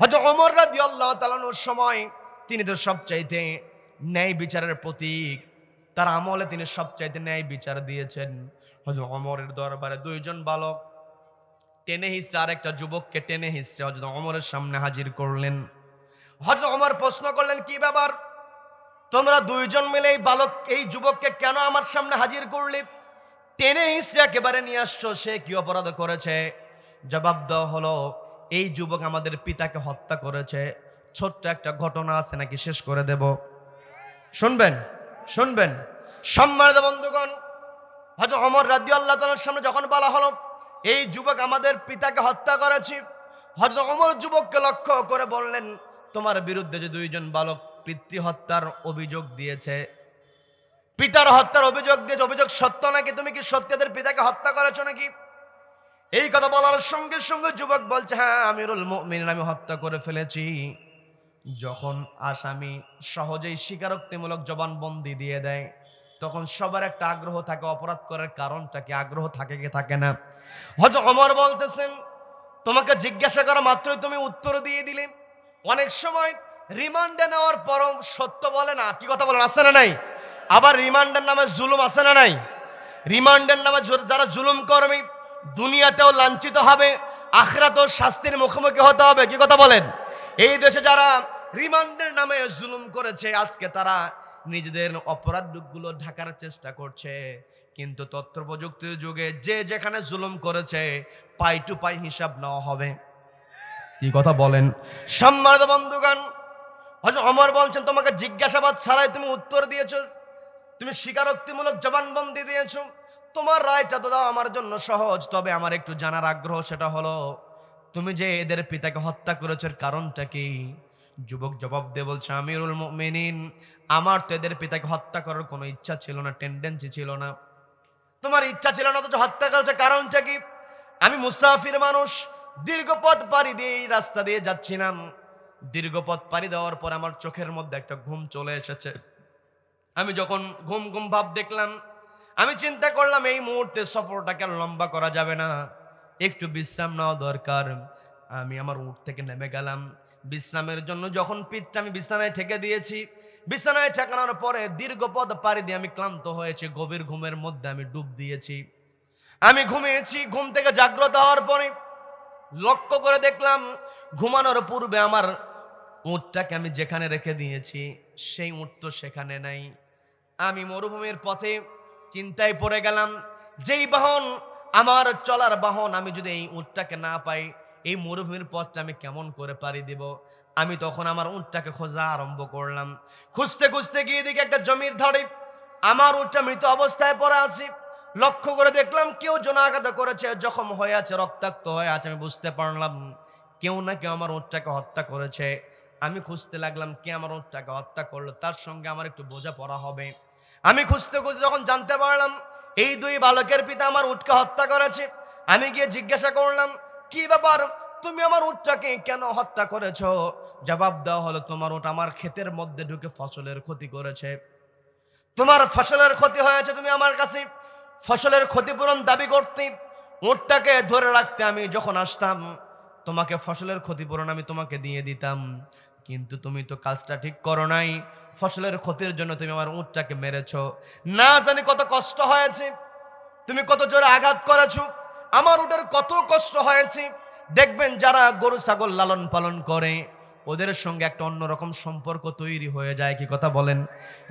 হয়তো অমর রাদি আল্লাহ তালানোর সময় তিনি তো সবচাইতে ন্যায় বিচারের প্রতীক। তার আমলে তিনি সবচাইতে ন্যায় বিচার দিয়েছেন। হয়তো অমরের দরবারে দুইজন বালক। টেনে হিস্টে আর একটা যুবককে টেনে হিস্টে হজরত অমরের সামনে হাজির করলেন। হজরত অমর প্রশ্ন করলেন, কি ব্যাপার? তোমরা দুইজন মিলে এই বালক, এই যুবককে কেন আমার সামনে হাজির করলে? টেনে হিস্টে একেবারে নিয়ে আসছো, সে কি অপরাধ করেছে? জবাব দেওয়া হলো এই যুবক আমাদের পিতাকে হত্যা করেছে। ছোট্ট একটা ঘটনা আছে নাকি শেষ করে দেব। শুনবেন শুনবেন। সম্মানিত বন্ধুগণ হয়তো অমর রাজি আল্লাহ তালার সামনে যখন বলা হলো, এই যুবক আমাদের পিতাকে হত্যা করেছি হয়তো অমর যুবককে লক্ষ্য করে বললেন, তোমার বিরুদ্ধে যে দুইজন বালক পিতৃ হত্যার অভিযোগ দিয়েছে, পিতার হত্যার অভিযোগ দিয়েছে, অভিযোগ সত্য নাকি? তুমি কি সত্যদের পিতাকে হত্যা করেছ নাকি? এই কথা বলার সঙ্গে সঙ্গে যুবক বলছে হ্যাঁ আমিরুল মুমিন আমি হত্যা করে ফেলেছি। যখন আসামি সহজেই স্বীকারোক্তিমূলক জবানবন্দি দিয়ে দেয়, তখন সবার একটা আগ্রহ থাকে, অপরাধ করার কারণটা কি? আগ্রহ থাকে কি? থাকে না। হজ অমর বলতেছেন, তোমাকে জিজ্ঞাসা করা মাত্রই তুমি উত্তর দিয়ে দিলে। অনেক সময় রিমান্ডে নেওয়ার পরও সত্য বলে না। কি কথা বলেন, আছে না নাই? আবার রিমান্ডের নামে জুলুম আছে না নাই? রিমান্ডের নামে যারা জুলুম কর্মী দুনিয়াতেও লাঞ্ছিত হবে আখরাতেও শাস্তির মুখোমুখি হতে হবে। কি কথা বলেন? এই দেশে যারা রিমান্ডের নামে জুলুম করেছে আজকে তারা নিজেদের অপরাধগুলো ঢাকার চেষ্টা করছে। কিন্তু তথ্য প্রযুক্তির যুগে যে যেখানে জুলুম করেছে পাই টু পাই হিসাব নেওয়া হবে। কি কথা বলেন? সম্মানিত বন্ধুগণ অমর বলছেন তোমাকে জিজ্ঞাসাবাদ ছাড়াই তুমি উত্তর দিয়েছ তুমি স্বীকারোক্তিমূলক জবানবন্দি দিয়েছ। তোমার রায়টা তো দাও, আমার জন্য সহজ। তবে আমার একটু জানার আগ্রহ সেটা হলো, তুমি যে এদের পিতাকে হত্যা করেছ কারণটা কি? যুবক জবাব দিয়ে বলছে, আমিরুল মুমিনিন, আমার তো এদের পিতাকে হত্যা করার কোনো ইচ্ছা ছিল না টেন্ডেন্সি ছিল না। তোমার ইচ্ছা ছিল না তো হত্যা করেছে, কারণটা কি? আমি মুসাফির মানুষ, দীর্ঘ পথ পাড়ি দিয়ে রাস্তা দিয়ে যাচ্ছিলাম। দীর্ঘ পথ পাড়ি দেওয়ার পর আমার চোখের মধ্যে একটা ঘুম চলে এসেছে। আমি যখন ঘুম ঘুম ভাব দেখলাম আমি চিন্তা করলাম, এই মুহূর্তে সফরটাকে লম্বা করা যাবে না? একটু বিশ্রাম নেওয়া দরকার। আমি আমার উঠ থেকে নেমে গেলাম। বিশ্রামের জন্য যখন পিঠটা আমি বিছানায় ঠেকে দিয়েছি, বিছানায় ঠেকানোর পরে দীর্ঘ পথ পাড়ি দিয়ে আমি ক্লান্ত হয়েছি, গভীর ঘুমের মধ্যে আমি ডুব দিয়েছি। আমি ঘুমিয়েছি, ঘুম থেকে জাগ্রত হওয়ার পরে লক্ষ্য করে দেখলাম, ঘুমানোর পূর্বে আমার উঁটটাকে আমি যেখানে রেখে দিয়েছি, সেই উঁট তো সেখানে নাই। আমি মরুভূমির পথে চিন্তায় পড়ে গেলাম, যেই বাহন আমার চলার বাহন, আমি যদি এই উঁটটাকে না পাই, এই মরুভূমির পথটা আমি কেমন করে পাড়ি দিব? আমি তখন আমার উঁটটাকে খোঁজা আরম্ভ করলাম। খুঁজতে খুঁজতে গিয়ে দেখি একটা জমির ধারে আমার উঁটটা মৃত অবস্থায় পড়ে আছি। লক্ষ্য করে দেখলাম কেউ জনাঘাত করেছে, জখম হয়ে আছে, রক্তাক্ত হয়ে আছে, আমি বুঝতে পারলাম কেউ না কেউ আমার উঁটটাকে হত্যা করেছে। আমি খুঁজতে লাগলাম কে আমার উঁটটাকে হত্যা করল, তার সঙ্গে আমার একটু বোঝা পড়া হবে। আমি খুঁজতে খুঁজতে যখন জানতে পারলাম এই দুই বালকের পিতা আমার উটকে হত্যা করেছে, আমি গিয়ে জিজ্ঞাসা করলাম, কি ব্যাপার? তুমি আমার উটটাকে কেন হত্যা করেছ? জবাব দেওয়া হলো, তোমার উট আমার ক্ষেতের মধ্যে ঢুকে ফসলের ক্ষতি করেছে। তোমার ফসলের ক্ষতি হয়েছে তুমি আমার কাছে ফসলের ক্ষতিপূরণ দাবি করতে, উটটাকে ধরে রাখতে আমি যখন আসতাম, তোমাকে ফসলের ক্ষতিপূরণ আমি তোমাকে দিয়ে দিতাম। কিন্তু তুমি তো কাজটা ঠিক করো নাই। ফসলের ক্ষতির জন্য তুমি আমার উটটাকে মেরেছ। না জানি কত কষ্ট হয়েছে। তুমি কত জোরে আঘাত করেছ। আমার উটের কত কষ্ট হয়েছে। দেখবেন যারা গরু, ছাগল লালন পালন করে, ওদের সঙ্গে একটা অন্যরকম সম্পর্ক তৈরি হয়ে যায়। কি কথা বলেন?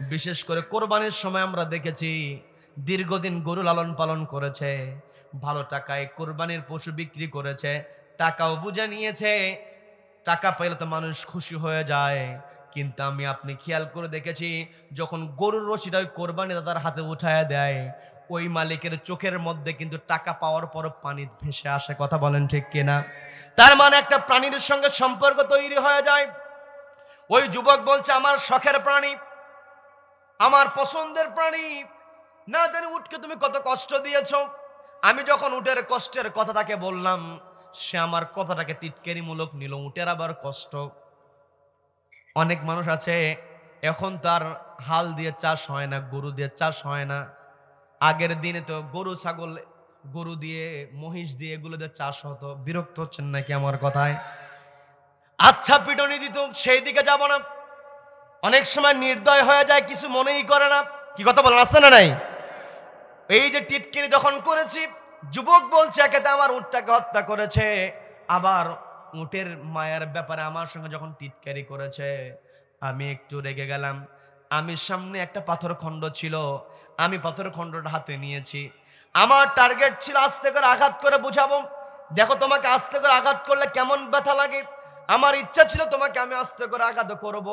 বিশেষ করে কোরবানির সময় আমরা দেখেছি, দীর্ঘদিন গরু লালন পালন করেছে, ভালো টাকায় কোরবানির পশু বিক্রি করেছে, টাকাও বুঝে নিয়েছে টাকা পেলে তো মানুষ খুশি হয়ে যায়। কিন্তু আমি আপনি খেয়াল করে দেখেছি, যখন গরুর রশিটা ওই কোরবানি দাদার হাতে উঠায় দেয়, ওই মালিকের চোখের মধ্যে কিন্তু টাকা পাওয়ার পর পানি ভেসে আসে। কথা বলেন ঠিক কিনা? তার মানে একটা প্রাণীর সঙ্গে সম্পর্ক তৈরি হয়ে যায়। ওই যুবক বলছে, আমার শখের প্রাণী, আমার পছন্দের প্রাণী, না জানি উঠকে তুমি কত কষ্ট দিয়েছ। আমি যখন উটের কষ্টের কথা তাকে বললাম সে আমার কথাটাকে টিটকারিমূলক নিল উটের আবার কষ্ট। অনেক মানুষ আছে, এখন তার হাল দিয়ে চাষ হয় না, গরু দিয়ে চাষ হয় না। আগের দিনে তো গরু, ছাগল, গরু দিয়ে, মহিষ দিয়ে এগুলো দিয়ে চাষ হতো। বিরক্ত হচ্ছেন নাকি আমার কথায়? আচ্ছা পিটনি দিত, সেই দিকে যাব না। অনেক সময় নির্দয় হয়ে যায়, কিছু মনেই করে না। কি কথা বলেন আসছে না নাই? এই যে টিটকিনি যখন করেছি যুবক বলছে একেতে আমার উটটাকে হত্যা করেছে। আবার উটের মায়ের ব্যাপারে আমার সঙ্গে যখন টিটকারি করেছে, আমি একটু রেগে গেলাম। আমি সামনে একটা পাথর খণ্ড ছিল, আমি পাথর খণ্ডটা হাতে নিয়েছি। আমার টার্গেট ছিল আস্তে করে আঘাত করে বুঝাবো। দেখো, তোমাকে আস্তে করে আঘাত করলে কেমন ব্যথা লাগে? আমার ইচ্ছা ছিল তোমাকে আমি আস্তে করে আঘাত করব।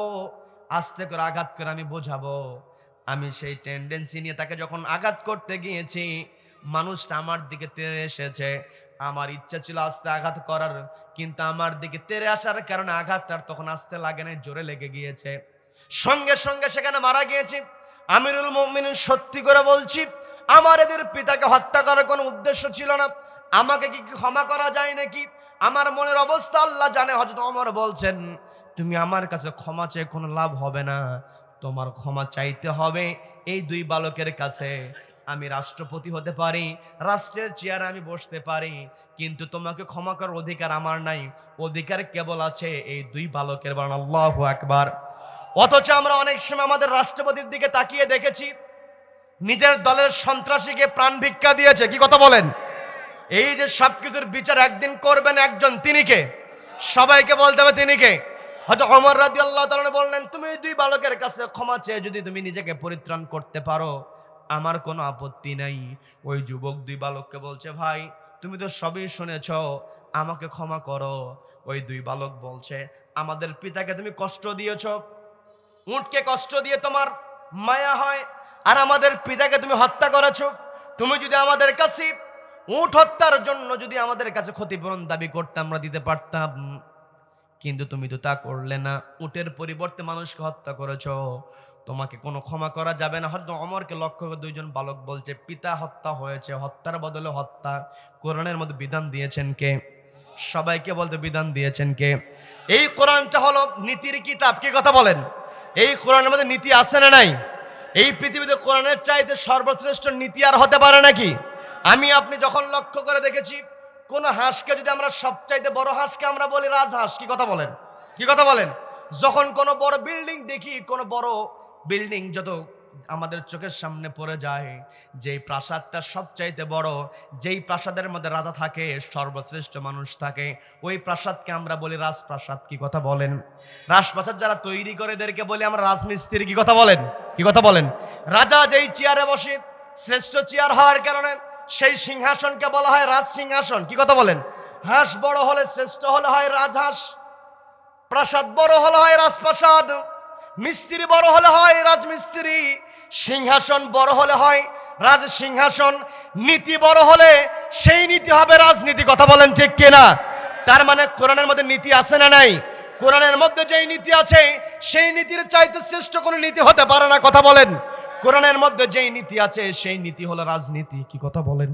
আস্তে করে আঘাত করে আমি বোঝাবো। আমি সেই টেন্ডেন্সি নিয়ে তাকে যখন আঘাত করতে গিয়েছি মানুষটা আমার দিকে তেরে এসেছে। আমার ইচ্ছা ছিল আস্তে আঘাত করার, কিন্তু আমার দিকে তেরে আসার কারণে আঘাতটার তখন আস্তে লাগে না জোরে লেগে গিয়েছে। সঙ্গে সঙ্গে সেখানে মারা গিয়েছি। আমিরুল মুমিনিন সত্যি করে বলছি, আমার এদের পিতাকে হত্যা করার কোনো উদ্দেশ্য ছিল না। আমাকে কি ক্ষমা করা যায় নাকি? আমার মনের অবস্থা আল্লাহ জানে। হয়তো অমর বলছেন, তুমি আমার কাছে ক্ষমা চেয়ে কোনো লাভ হবে না। তোমার ক্ষমা চাইতে হবে এই দুই বালকের কাছে। আমি রাষ্ট্রপতি হতে পারি, রাষ্ট্রের চেয়ারে আমি বসতে পারি, কিন্তু তোমাকে ক্ষমা করার অধিকার আমার নাই। অধিকার কেবল আছে এই দুই বালকের বান আল্লাহ একবার অথচ আমরা অনেক সময় আমাদের রাষ্ট্রপতির দিকে তাকিয়ে দেখেছি, নিজের দলের সন্ত্রাসীকে প্রাণ ভিক্ষা দিয়েছে। কি কথা বলেন? এই যে সবকিছুর বিচার একদিন করবেন একজন, তিনি কে? সবাইকে বলতে হবে তিনি কে? হয়তো অমর রাদি আল্লাহ বললেন, তুমি দুই বালকের কাছে ক্ষমা চেয়ে যদি তুমি নিজেকে পরিত্রাণ করতে পারো আমার কোনো আপত্তি নাই। ওই যুবক দুই বালককে বলছে, ভাই, তুমি তো সবই শুনেছ, আমাকে ক্ষমা করো। ওই দুই বালক বলছে, আমাদের পিতাকে তুমি কষ্ট দিয়েছ। উটকে কষ্ট দিয়ে তোমার মায়া হয়, আর আমাদের পিতাকে তুমি হত্যা করেছ। তুমি যদি আমাদের কাছে উট হত্যার জন্য যদি আমাদের কাছে ক্ষতিপূরণ দাবি করতে আমরা দিতে পারতাম, কিন্তু তুমি তো তা করলে না। উটের পরিবর্তে মানুষকে হত্যা করেছ। তোমাকে কোনো ক্ষমা করা যাবে না। হয়তো অমরকে লক্ষ্য করে দুইজন বালক বলছে, পিতা হত্যা হয়েছে, হত্যার বদলে হত্যা। কোরআনের মধ্যে বিধান দিয়েছেন কে? সবাইকে বলতে বিধান দিয়েছেন কে? এই কোরআনটা হলো নীতির কিতাব। কি কথা বলেন? এই কোরআনের মধ্যে নীতি আছে না নাই? এই পৃথিবীতে কোরআনের চাইতে সর্বশ্রেষ্ঠ নীতি আর হতে পারে নাকি? আমি, আপনি যখন লক্ষ্য করে দেখেছি, কোন হাঁসকে যদি আমরা সবচাইতে বড় হাঁসকে আমরা বলি রাজহাঁস, কি কথা বলেন? কি কথা বলেন? যখন কোনো বড় বিল্ডিং দেখি, কোনো বড় বিল্ডিং যত আমাদের চোখের সামনে পড়ে যায়, যেই প্রাসাদটা সবচাইতে বড়, যেই প্রাসাদের মধ্যে রাজা থাকে, সর্বশ্রেষ্ঠ মানুষ থাকে, ওই প্রাসাদকে আমরা বলি রাজপ্রাসাদ। কি কথা বলেন? রাজপ্রাসাদ যারা তৈরি করে এদেরকে বলি আমরা রাজমিস্ত্রি। কি কথা বলেন? কি কথা বলেন? রাজা যেই চেয়ারে বসে শ্রেষ্ঠ চেয়ার হওয়ার কারণে সেই সিংহাসনকে বলা হয় রাজ সিংহাসন কি কথা বলেন? হাঁস বড় হলে শ্রেষ্ঠ হলে হয় রাজহাঁস, প্রাসাদ বড় হলে হয় রাজপ্রাসাদ। মিস্ত্রি বড় হলে হয় রাজমিস্ত্রি, সিংহাসন বড় হলে হয় রাজ সিংহাসন নীতি বড় হলে সেই নীতি হবে রাজনীতি, কথা বলেন ঠিক কিনা? তার মানে কোরআনের মধ্যে নীতি আছে না নাই? কোরআনের মধ্যে যেই নীতি আছে, সেই নীতির চাইতে শ্রেষ্ঠ কোনো নীতি হতে পারে না, কথা বলেন। কোরআনের মধ্যে যেই নীতি আছে, সেই নীতি হলো রাজনীতি, কি কথা বলেন?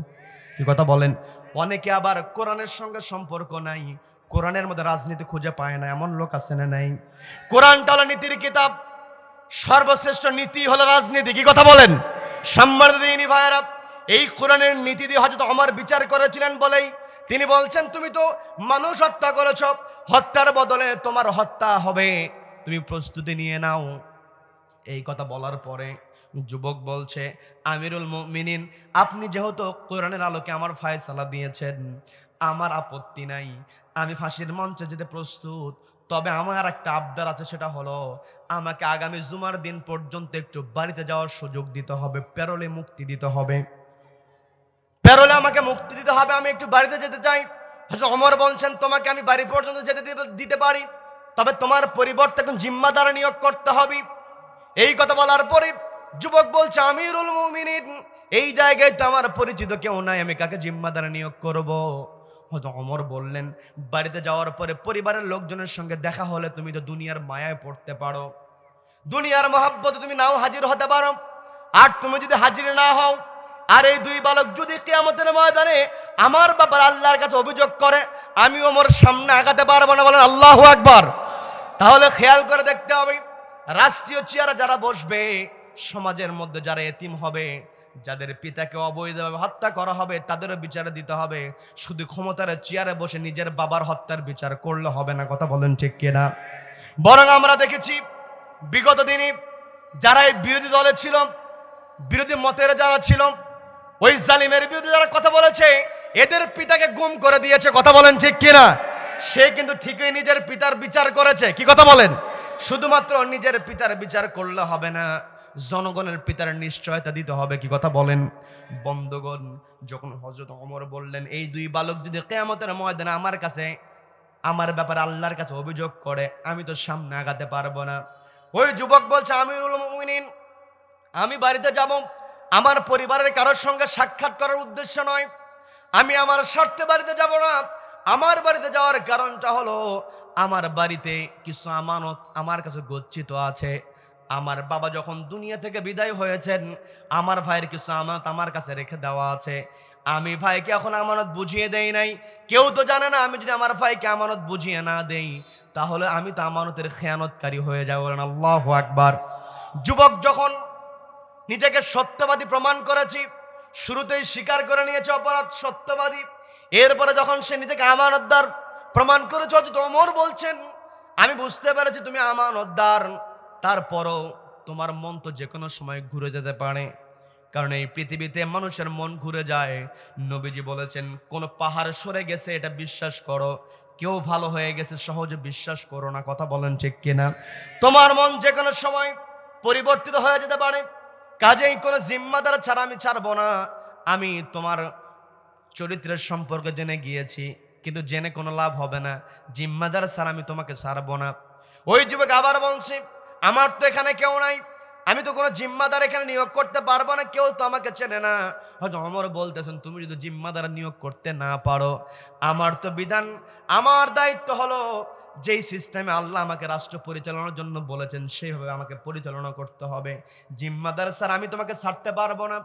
কি কথা বলেন? অনেকে আবার কোরআনের সঙ্গে সম্পর্ক নাই কোরআনের মধ্যে রাজনীতি খুঁজে পায় না, এমন লোক আছে না নাই? কোরআনটা হলো নীতির কিতাব, সর্বশ্রেষ্ঠ নীতি হলো রাজনীতি, কি কথা বলেন? সম্মানিত দিনী ভাইয়েরা, এই কোরআনের নীতি দিয়ে হয়তো আমার বিচার করেছিলেন বলেই তিনি বলছেন, তুমি তো মানুষ হত্যা করেছ, হত্যার বদলে তোমার হত্যা হবে। তুমি প্রস্তুতি নিয়ে নাও। এই কথা বলার পরে যুবক বলছে, আমিরুল মিনিন আপনি যেহেতু কোরআনের আলোকে আমার ফায়সালা দিয়েছেন, আমার আপত্তি নাই। আমি ফাঁসির মঞ্চে যেতে প্রস্তুত। তবে আমার একটা আবদার আছে, সেটা হলো আমাকে আগামী জুমার দিন পর্যন্ত একটু বাড়িতে যাওয়ার সুযোগ দিতে হবে পেরোলে মুক্তি দিতে হবে। পেরোলে আমাকে মুক্তি দিতে হবে, আমি একটু বাড়িতে যেতে চাই। অমর বলছেন, তোমাকে আমি বাড়ি পর্যন্ত যেতে দিতে- দিতে পারি। তবে তোমার পরিবর্তে এখন জিম্মাদার নিয়োগ করতে হবে। এই কথা বলার পরে যুবক বলছে, আমিরুল মুমিনিন, এই জায়গায় তো আমার পরিচিত কেউ নাই, আমি কাকে জিম্মাদার নিয়োগ করব? অমর বললেন, বাড়িতে যাওয়ার পরে পরিবারের লোকজনের সঙ্গে দেখা হলে তুমি তো দুনিয়ার মায়ায় পড়তে পারো। দুনিয়ার মহাব্বতে তুমি নাও হাজির হতে পারো। আর তুমি যদি হাজির না হও, আর এই দুই বালক যদি কেয়ামতের ময়দানে আমার ব্যাপার আল্লাহর কাছে অভিযোগ করে, আমি ওমর সামনে আগাতে পারব না বলেন আল্লাহ একবার তাহলে খেয়াল করে দেখতে হবে, রাষ্ট্রীয় চেয়ারে যারা বসবে, সমাজের মধ্যে যারা এতিম হবে যাদের পিতাকে অবৈধভাবে হত্যা করা হবে, তাদেরও বিচার দিতে হবে। শুধু ক্ষমতার চেয়ারে বসে নিজের বাবার হত্যার বিচার করলে হবে না, কথা বলেন ঠিক কিনা? বরং আমরা দেখেছি, বিগত দিনে যারা এই বিরোধী দলে ছিল, বিরোধী মতের যারা ছিল, ওই জালিমের বিরুদ্ধে যারা কথা বলেছে, এদের পিতাকে গুম করে দিয়েছে, কথা বলেন ঠিক কিনা? সে কিন্তু ঠিকই নিজের পিতার বিচার করেছে, কি কথা বলেন? শুধুমাত্র নিজের পিতার বিচার করলে হবে না। জনগণের পিতার নিশ্চয়তা দিতে হবে, কি কথা বলেন? বন্ধগণ, যখন হজরত অমর বললেন, এই দুই বালক যদি কেয়ামতের ময়দানে আমার কাছে, আমার ব্যাপারে আল্লাহর কাছে অভিযোগ করে, আমি তো সামনে আগাতে পারব না। ওই যুবক বলছে, আমিরুল আমি বাড়িতে যাব। আমার পরিবারের কারোর সঙ্গে সাক্ষাৎ করার উদ্দেশ্য নয়। আমি আমার স্বার্থে বাড়িতে যাব না। আমার বাড়িতে যাওয়ার কারণটা হলো, আমার বাড়িতে কিছু আমানত আমার কাছে গচ্ছিত আছে। আমার বাবা যখন দুনিয়া থেকে বিদায় হয়েছেন, আমার ভাইয়ের কিছু আমানত আমার কাছে রেখে দেওয়া আছে। আমি ভাইকে এখন আমানত বুঝিয়ে দেই নাই। কেউ তো জানে না, আমি যদি আমার ভাইকে আমানত বুঝিয়ে না দেই, তাহলে আমি তো আমানতের খেয়ানতকারী হয়ে যাব। বলেন আল্লাহ আকবার। যুবক যখন নিজেকে সত্যবাদী প্রমাণ করেছি, শুরুতেই স্বীকার করে নিয়েছে অপরাধ, সত্যবাদী। এরপরে যখন সে নিজেকে আমানতদার প্রমাণ করেছে অথচ অমর বলছেন, আমি বুঝতে পেরেছি তুমি আমানতদার। তারপরও তোমার মন তো যে কোনো সময় ঘুরে যেতে পারে। কারণ এই পৃথিবীতে মানুষের মন ঘুরে যায়। নবীজি বলেছেন, কোন পাহাড় সরে গেছে, এটা বিশ্বাস করো। কেউ ভালো হয়ে গেছে, সহজে বিশ্বাস করো না। কথা বলেন ঠিক কিনা? তোমার মন যে কোনো সময় পরিবর্তিত হয়ে যেতে পারে। কাজেই কোনো জিম্মাদার ছাড়া আমি ছাড়বো না। আমি তোমার চরিত্রের সম্পর্কে জেনে গিয়েছি, কিন্তু জেনে কোনো লাভ হবে না। জিম্মাদার ছাড়া আমি তোমাকে ছাড়বো না। ওই যুবক আবার বলছি আমার তো এখানে কেউ নাই। আমি তো কোনো জিম্মাদার এখানে নিয়োগ করতে পারব না, কেউ তো আমাকে চেনে না। হয়তো অমর বলতেছেন, তুমি যদি জিম্মাদার নিয়োগ করতে না পারো, আমার তো বিধান, আমার দায়িত্ব হলো যেই সিস্টেমে আল্লাহ আমাকে রাষ্ট্র পরিচালনার জন্য বলেছেন, সেইভাবে আমাকে পরিচালনা করতে হবে। জিম্মাদার স্যার, আমি তোমাকে ছাড়তে পারব না।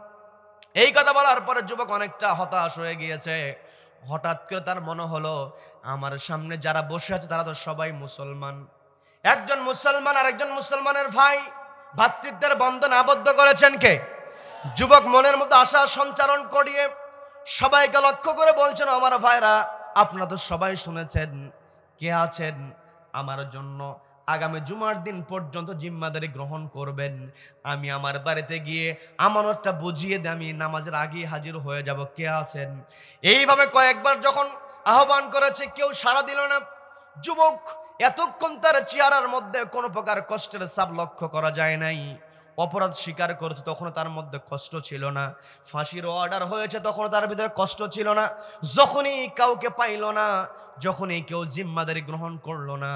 এই কথা বলার পরে যুবক অনেকটা হতাশ হয়ে গিয়েছে। হঠাৎ করে তার মনে হলো, আমার সামনে যারা বসে আছে, তারা তো সবাই মুসলমান। একজন মুসলমান আর একজন মুসলমানের ভাই ভাতৃত্বের বন্ধন আবদ্ধ করেছেন কে? যুবক মনের মধ্যে আশা সঞ্চারণ করিয়ে সবাইকে লক্ষ্য করে বলছেন, আমার ভাইরা, আপনারা তো সবাই শুনেছেন। কে আছেন? আমার জন্য আগামী জুমার দিন পর্যন্ত জিম্মাদারি গ্রহণ করবেন। আমি আমার বাড়িতে গিয়ে আমানতটা বুঝিয়ে দিয়ে আমি নামাজের আগে হাজির হয়ে যাব। কে আছেন? এইভাবে কয়েকবার যখন আহ্বান করেছে, কেউ সাড়া দিল না। যুবক এতক্ষণ তার চেহারার মধ্যে কোনো প্রকার কষ্টের সাপ লক্ষ্য করা যায় নাই। অপরাধ স্বীকার করেছে তখন তার মধ্যে কষ্ট ছিল না। ফাঁসির অর্ডার হয়েছে তখন তার ভিতরে কষ্ট ছিল না। যখনই কাউকে পাইল না, যখনই কেউ জিম্মাদারি গ্রহণ করল না,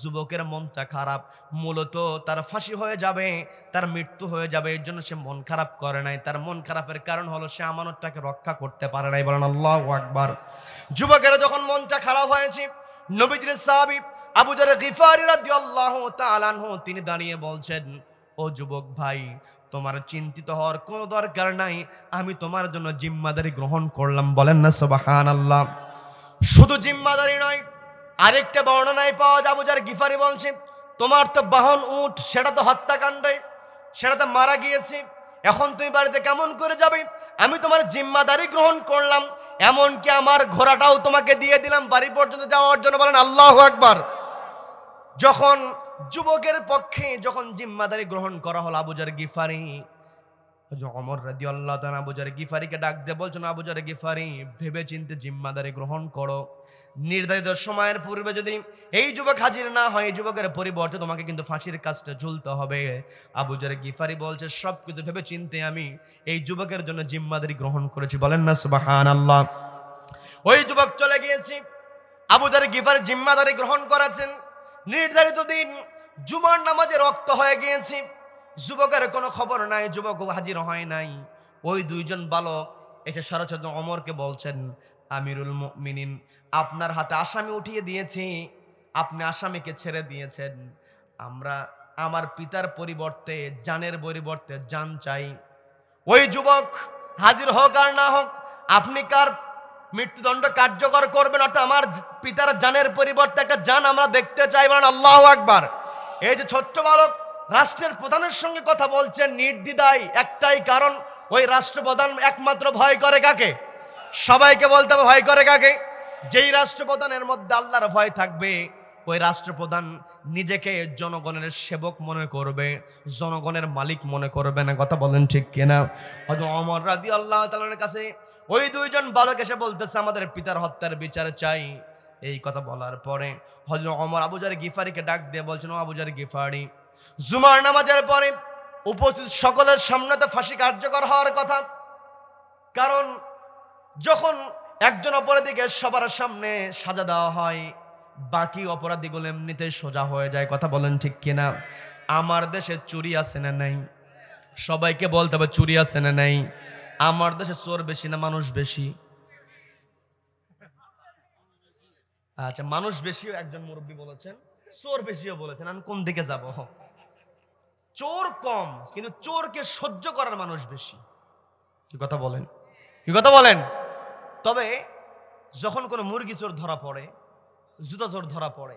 যুবকের মনটা খারাপ। মূলত তার ফাঁসি হয়ে যাবে, তার মৃত্যু হয়ে যাবে, এর জন্য সে মন খারাপ করে নাই। তার মন খারাপের কারণ হলো সে আমানতটাকে রক্ষা করতে পারে নাই বলেন আল্লাহ আকবার। যুবকেরা যখন মনটা খারাপ হয়েছে, নবীজির সাহাবী আবু গিফারি রাদিয়াল্লাহু তাআলা আনহু, তিনি দাঁড়িয়ে বলছেন, ও যুবক ভাই, তোমার চিন্তিত হওয়ার কোনো দরকার নাই, আমি তোমার জন্য জিম্মাদারি গ্রহণ করলাম। বলেন না, সুবহানাল্লাহ। শুধু জিম্মাদারি নয়, আরেকটা বর্ণনায় পাওয়া যাব যার গিফারি বলছে, তোমার তো বাহন উঠ, সেটা তো হত্যাকাণ্ডে, সেটা তো মারা গিয়েছে, এখন তুমি বাড়িতে কেমন করে যাবে? আমি তোমার জিম্মাদারি গ্রহণ করলাম, এমনকি আমার ঘোড়াটাও তোমাকে দিয়ে দিলাম, বাড়ি পর্যন্ত যাওয়ার জন্য। বলেন আল্লাহ একবার যখন যুবকের পক্ষে যখন জিম্মাদারি গ্রহণ করা হলো আবুজার গিফারি অমর রাদি আল্লাহ তান আবুজার গিফারিকে ডাক দিয়ে বলছেন আবুজার গিফারি ভেবে চিনতে জিম্মাদারি গ্রহণ করো। নির্ধারিত সময়ের পূর্বে যদি এই যুবক হাজির না হয়, এই যুবকের পরিবর্তে তোমাকে কিন্তু ফাঁসির কাজটা ঝুলতে হবে। আবুজার গিফারি বলছে সব কিছু ভেবে চিনতে আমি এই যুবকের জন্য জিম্মাদারি গ্রহণ করেছি। বলেন না সুবাহান আল্লাহ ওই যুবক চলে গিয়েছি। আবুজার গিফার জিম্মাদারি গ্রহণ করেছেন। নির্ধারিত দিন জুমার নামাজে রক্ত হয়ে গিয়েছি। যুবকের কোনো খবর নাই, যুবক হাজির হয় নাই। ওই দুইজন বালক এসে সরস্বত অমরকে বলছেন, আমিরুল মিনিন আপনার হাতে আসামি উঠিয়ে দিয়েছি। আপনি আসামিকে ছেড়ে দিয়েছেন। আমরা, আমার পিতার পরিবর্তে, জানের পরিবর্তে জান চাই। ওই যুবক হাজির হোক আর না হোক, আপনি কার মৃত্যুদণ্ড কার্যকর করবেন, অর্থাৎ আমার পিতার জানের পরিবর্তে একটা জান আমরা দেখতে চাই বলেন আল্লাহ আকবার। এই যে ছোট্ট বালক রাষ্ট্রের প্রধানের সঙ্গে কথা বলছেন নির্দিদায় একটাই কারণ, ওই রাষ্ট্রপ্রধান একমাত্র ভয় করে কাকে? সবাইকে বলতে হবে, ভয় করে কাকে? যেই রাষ্ট্রপ্রধানের মধ্যে আল্লাহর ভয় থাকবে ওই রাষ্ট্রপ্রধান নিজেকে জনগণের সেবক মনে করবে, জনগণের মালিক মনে করবে না, কথা বলেন ঠিক কিনা? হয়তো অমর রাদি আল্লাহ তালার কাছে ওই দুইজন বালক এসে বলতেছে, আমাদের পিতার হত্যার বিচার চাই। এই কথা বলার পরে হজরত অমর আবুজার গিফারিকে ডাক দিয়ে বলছেন আবুজার গিফারি, জুমার নামাজের পরে উপস্থিত সকলের সামনে তো ফাঁসি কার্যকর হওয়ার কথা। কারণ যখন একজন অপরাধীকে সবার সামনে সাজা দেওয়া হয় বাকি অপরাধীগুলো এমনিতেই সোজা হয়ে যায়, কথা বলেন ঠিক কিনা? আমার দেশে চুরি আছে না নাই? সবাইকে বলতে হবে চুরি আছে না নাই? আমার দেশে চোর বেশি না মানুষ বেশি? আচ্ছা মানুষ বেশিও একজন মুরব্বী বলেছেন, চোর বেশিও বলেছেন, আমি কোন দিকে যাব? চোর কম, কিন্তু চোরকে সহ্য করার মানুষ বেশি। কি কথা বলেন? কি কথা বলেন? তবে যখন কোনো মুরগি চোর ধরা পড়ে জুতা চোর ধরা পড়ে।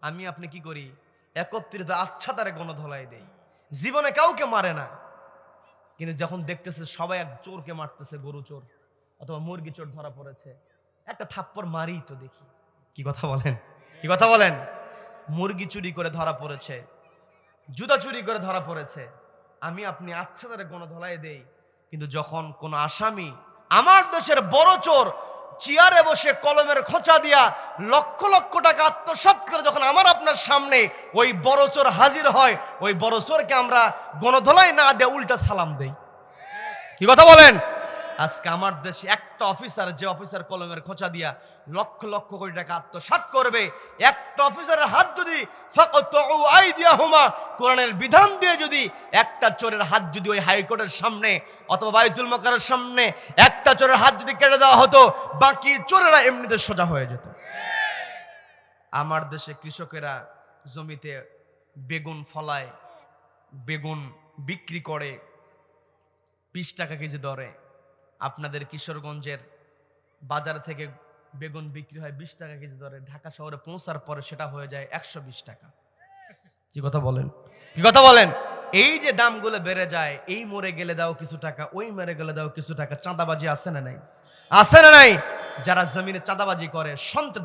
আমি আপনি কি করি? একত্রিত আচ্ছা তারে গণধলাই দেই। জীবনে কাউকে মারে না। কিন্তু যখন দেখতেছে সবাই এক চোরকে মারতেছে, গরু চোর অথবা মুরগি চোর ধরা পড়েছে, একটা থাপ্পড় মারি তো দেখি। কি কথা বলেন? কি কথা বলেন? মুরগি চুরি করে ধরা পড়েছে, জুতা চুরি করে ধরা পড়েছে। আমি আপনি আচ্ছা তারে গণধলাই দেই। কিন্তু যখন কোন আসামি আমার দেশের বড় চোর চেয়ারে বসে কলমের খোঁচা দিয়া লক্ষ লক্ষ টাকা আত্মসাত করে যখন আমার আপনার সামনে ওই বড় চোর হাজির হয়, ওই বড় চোরকে আমরা গণধলাই না দেয় উল্টা সালাম দেই। কি কথা বলেন? আজকে আমার দেশে একটা অফিসার যে অফিসার কলমের খোঁচা দিয়া লক্ষ লক্ষ কোটি টাকা আত্মসাৎ করবে, একটা অফিসারের হাত যদি হুমা কোরআনের বিধান দিয়ে যদি একটা চোরের হাত যদি ওই হাইকোর্টের সামনে অথবা বাইতুল মকারের সামনে একটা চোরের হাত যদি কেটে দেওয়া হতো, বাকি চোরেরা এমনিতে সোজা হয়ে যেত। আমার দেশে কৃষকেরা জমিতে বেগুন ফলায়, বেগুন বিক্রি করে, বিশ টাকা কেজি দরে। আপনাদের কিশোরগঞ্জের বাজার থেকে বেগুন বিক্রি হয় বিশ টাকা কেজি দরে। ঢাকা শহরে পৌঁছার পরে সেটা হয়ে যায় একশো বিশ টাকা। কি কথা বলেন? কি কথা বলেন? এই যে দামগুলো বেড়ে যায়, এই মরে গেলে দাও কিছু টাকা, ওই মরে গেলে দাও কিছু টাকা, চাঁদাবাজি আছে না নাই? আছে না নাই? যারা জমিনে চাঁদাবাজি করে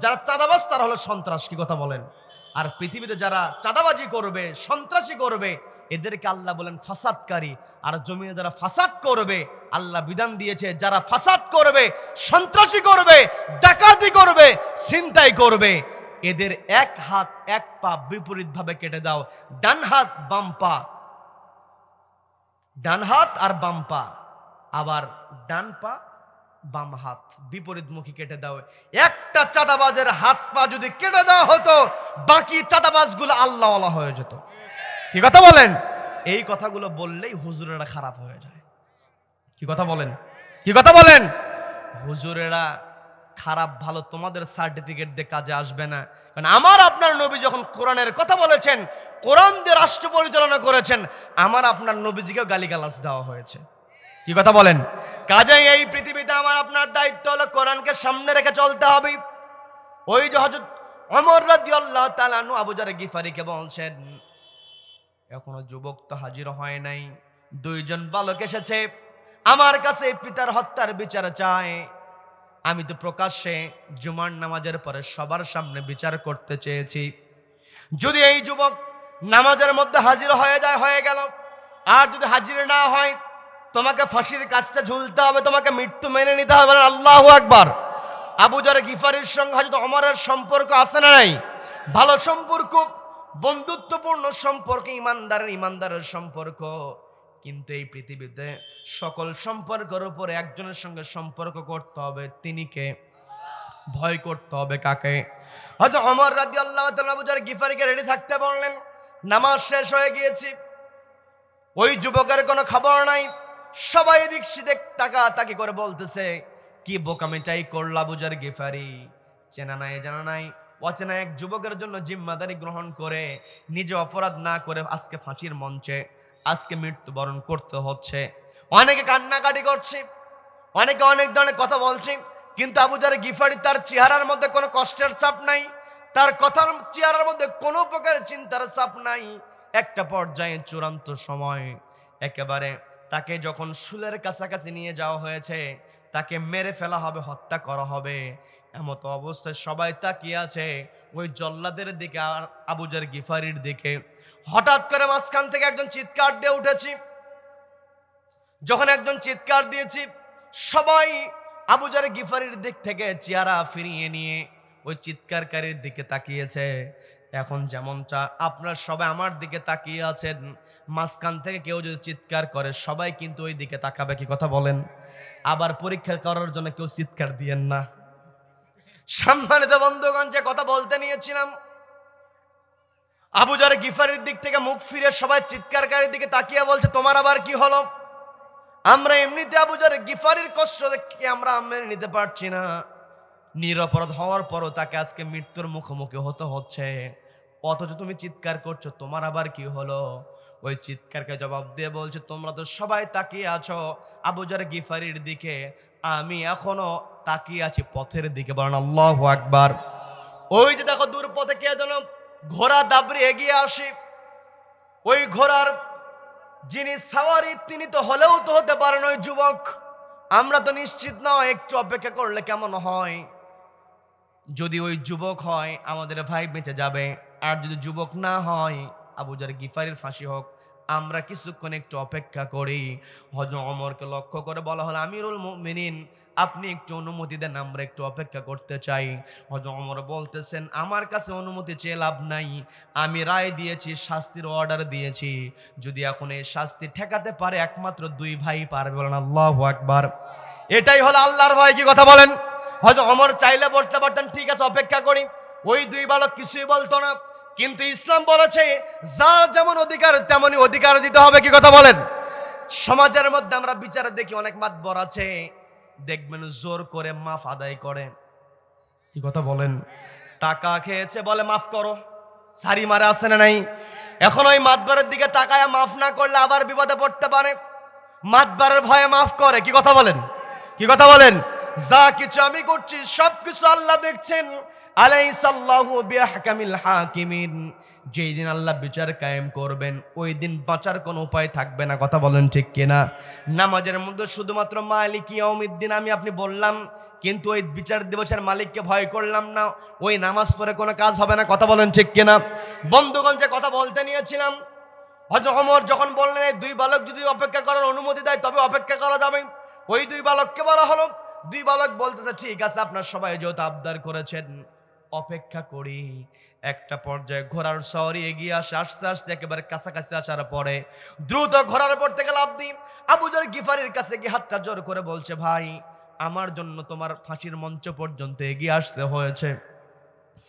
যারা চাঁদাবাজ, তারা হলো সন্ত্রাস, কি কথা বলেন? আর পৃথিবীতে যারা চাঁদাবাজি করবে, সন্ত্রাসী করবে, এদেরকে আল্লাহ বলেন ফাসাদকারী। আর জমিনে যারা ফাসাদ করবে, আল্লাহ বিধান দিয়েছে, যারা ফাসাদ করবে, সন্ত্রাসী করবে, ডাকাতি করবে, ছিনতাই করবে, এদের এক হাত, এক পা বিপরীতভাবে কেটে দাও। ডান হাত, বাম পা। ডান হাত আর বাম পা। আবার ডান পা বাম হাত বিপরীতমুখী কেটে দাও। একটা চাঁদাবাজের হাত পা যদি কেটে দেওয়া হতো, বাকি চাঁদাবাজগুলো আল্লাহওয়ালা হয়ে যেত। কি কথা বলেন? এই কথাগুলো বললেই হুজুরেরা খারাপ হয়ে যায়। কি কথা বলেন? কি কথা বলেন? হুজুরেরা খারাপ, ভালো তোমাদের সার্টিফিকেট দিয়ে কাজে আসবে না। কারণ আমার আপনার নবী যখন কোরআনের কথা বলেছেন কোরআন দিয়ে রাষ্ট্র পরিচালনা করেছেন, আমার আপনার নবীজিকেও গালিগালাজ দেওয়া হয়েছে। কি কথা বলেন? কাজেই এই পৃথিবীতে আমার, আপনার দায়িত্ব হলো কোরআনকে সামনে রেখে চলতে হবে। ওই যে হজরত অমর রাদি আল্লাহ তালানু আবুজার গিফারিকে বলছেন, এখনও যুবক তো হাজির হয় নাই। দুইজন বালক এসেছে। আমার কাছে পিতার হত্যার বিচার চায় আমি তো প্রকাশ্যে জুমার নামাজের পরে সবার সামনে বিচার করতে চেয়েছি। যদি এই যুবক নামাজের মধ্যে হাজির হয়ে যায়, হয়ে গেল। আর যদি হাজির না হয় তোমাকে ফাঁসির কাজটা ঝুলতে হবে, তোমাকে মৃত্যু মেনে নিতে হবে। আল্লাহ একবার আবুজার গিফারির সঙ্গে হয়তো অমরের সম্পর্ক আছে না নাই? ভালো সম্পর্ক, বন্ধুত্বপূর্ণ সম্পর্ক, ইমানদারের ইমানদারের সম্পর্ক। কিন্তু এই পৃথিবীতে সকল সম্পর্কের উপরে একজনের সঙ্গে সম্পর্ক করতে হবে, তিনি কে? ভয় করতে হবে কাকে? হয়তো অমর রাদি আল্লাহ বুঝার গিফারিকে রেডি থাকতে বললেন, নামাজ শেষ হয়ে গিয়েছি। ওই যুবকের কোনো খবর নাই। সবাই এদিক সেদিক টাকা তাকি করে বলতেছে, কি বোকামিটাই করলা বুজার গিফারি? চেনা নাই, জানা নাই। অচেনা এক যুবকের জন্য জিম্মাদারি গ্রহণ করে নিজে অপরাধ না করে আজকে ফাঁসির মঞ্চে, আজকে মৃত্যুবরণ করতে হচ্ছে। অনেকে কান্নাকাটি করছে, অনেকে অনেক ধরনের কথা বলছে, কিন্তু আবুজার গিফারি তার চেহারার মধ্যে কোনো কষ্টের চাপ নাই, তার কথার চেহারার মধ্যে কোনো প্রকার চিন্তার চাপ নাই। একটা পর্যায়ে চূড়ান্ত সময়, একেবারে তাকে যখন শুলের কাছাকাছি নিয়ে যাওয়া হয়েছে, তাকে মেরে ফেলা হবে, হত্যা করা হবে। এমত অবস্থায় সবাই তাকিয়ে আছে ওই জল্লাদের দিকে, আর আবুজার গিফারির দিকে। হঠাৎ করে মাঝখান থেকে একজন চিৎকার দিয়ে উঠেছি। যখন একজন চিৎকার দিয়েছি, সবাই আবুজার গিফারির দিক থেকে চেহারা ফিরিয়ে নিয়ে ওই চিৎকারকারীর দিকে তাকিয়েছে। এখন যেমন চা আপনারা সবাই আমার দিকে তাকিয়ে আছেন, মাঝখান থেকে কেউ যদি চিৎকার করে, সবাই কিন্তু ওই দিকে তাকাবে, কি কথা বলেন? আবার পরীক্ষা করার জন্য কেউ চিৎকার দিয়েন না। সম্মানিত বন্ধুগণ, যে কথা বলতে নিয়েছিলাম আবুজার গিফারির দিক থেকে মুখ ফিরে সবাই চিৎকারকারীর দিকে তাকিয়ে বলছে, তোমার আবার কি হলো? আমরা এমনিতে আবুজার গিফারির কষ্ট দেখে আমরা মেনে নিতে পারছি না। নিরপরাধ হওয়ার পরও তাকে আজকে মৃত্যুর মুখোমুখি হতে হচ্ছে। অথচ তুমি চিৎকার করছ, তোমার আবার কি হলো? ওই চিৎকারকে জবাব দিয়ে বলছে, তোমরা তো সবাই তাকিয়ে আছো আবুজার গিফারির দিকে। আমি এখনও তাকিয়ে আছি পথের দিকে। বলেন আল্লাহ আকবার। ওই যে দেখো দূর পথে কে যেন ঘোড়া দাবড়ে এগিয়ে আসি। ওই ঘোড়ার যিনি সাওয়ারি, তিনি তো হলেও তো হতে পারেন ওই যুবক। আমরা তো নিশ্চিত নয় একটু অপেক্ষা করলে কেমন হয়? যদি ওই যুবক হয়, আমাদের ভাই বেঁচে যাবে। আর যদি যুবক না হয় আবুজার গিফারির ফাঁসি হোক, আমরা কিছুক্ষণ একটু অপেক্ষা করি। হজ অমরকে লক্ষ্য করে বলা হলো, আমিরুল মিনিন আপনি একটু অনুমতি দেন, আমরা একটু অপেক্ষা করতে চাই। হজ অমর বলতেছেন, আমার কাছে অনুমতি চেয়ে লাভ নাই। আমি রায় দিয়েছি, শাস্তির অর্ডার দিয়েছি। যদি এখন এই শাস্তি ঠেকাতে পারে, একমাত্র দুই ভাই পারবে। না আল্লাহ একবার এটাই হলো আল্লাহর ভয়, কি কথা বলেন? হয়তো অমর চাইলে বলতে পারতেন, ঠিক আছে, অপেক্ষা করি। ওই দুই বালক কিছুই বলতো না। কিন্তু ইসলাম বলেছে, যার যেমন অধিকার, তেমনই অধিকার দিতে হবে। কি কথা বলেন? সমাজের মধ্যে আমরা বিচারে দেখি অনেক মাতবর আছে। দেখবেন জোর করে মাফ আদায় করে। কি কথা বলেন? টাকা খেয়েছে বলে মাফ করো। সারি মারা আছে না নাই? এখন ওই মাতবারের দিকে তাকায় মাফ না করলে আবার বিপদে পড়তে পারে। মাতবারের ভয়ে মাফ করে। কি কথা বলেন? কি কথা বলেন? যা কিছু আমি করছি সব কিছু আল্লাহ দেখছেন। যেই দিন আল্লাহ বিচার কায়েম করবেন, ওই দিন বাঁচার কোনো উপায় থাকবে না, কথা বলেন ঠিক কিনা? নামাজের মধ্যে শুধুমাত্র মালিক দিন আমি আপনি বললাম, কিন্তু ওই বিচার দিবসের মালিককে ভয় করলাম না, ওই নামাজ পড়ে কোনো কাজ হবে না, কথা বলেন ঠিক কিনা? বন্ধুগণ, যে কথা বলতে নিয়েছিলাম হজ অমর যখন বললেন, এই দুই বালক যদি অপেক্ষা করার অনুমতি দেয়, তবে অপেক্ষা করা যাবে। ওই দুই বালককে বলা হলো। দুই বালক বলতেছে, ঠিক আছে, আপনার সবাই যেহেতু আবদার করেছেন অপেক্ষা করি। একটা পর্যায়ে ঘোড়ার শহরে এগিয়ে আসে, আস্তে আস্তে একেবারে কাছাকাছি আসার পরে দ্রুত ঘোড়ার পর থেকে লাভ দিই। আবুজর গিফারির কাছে গিয়ে হাতটা জোর করে বলছে, ভাই, আমার জন্য তোমার ফাঁসির মঞ্চ পর্যন্ত এগিয়ে আসতে হয়েছে।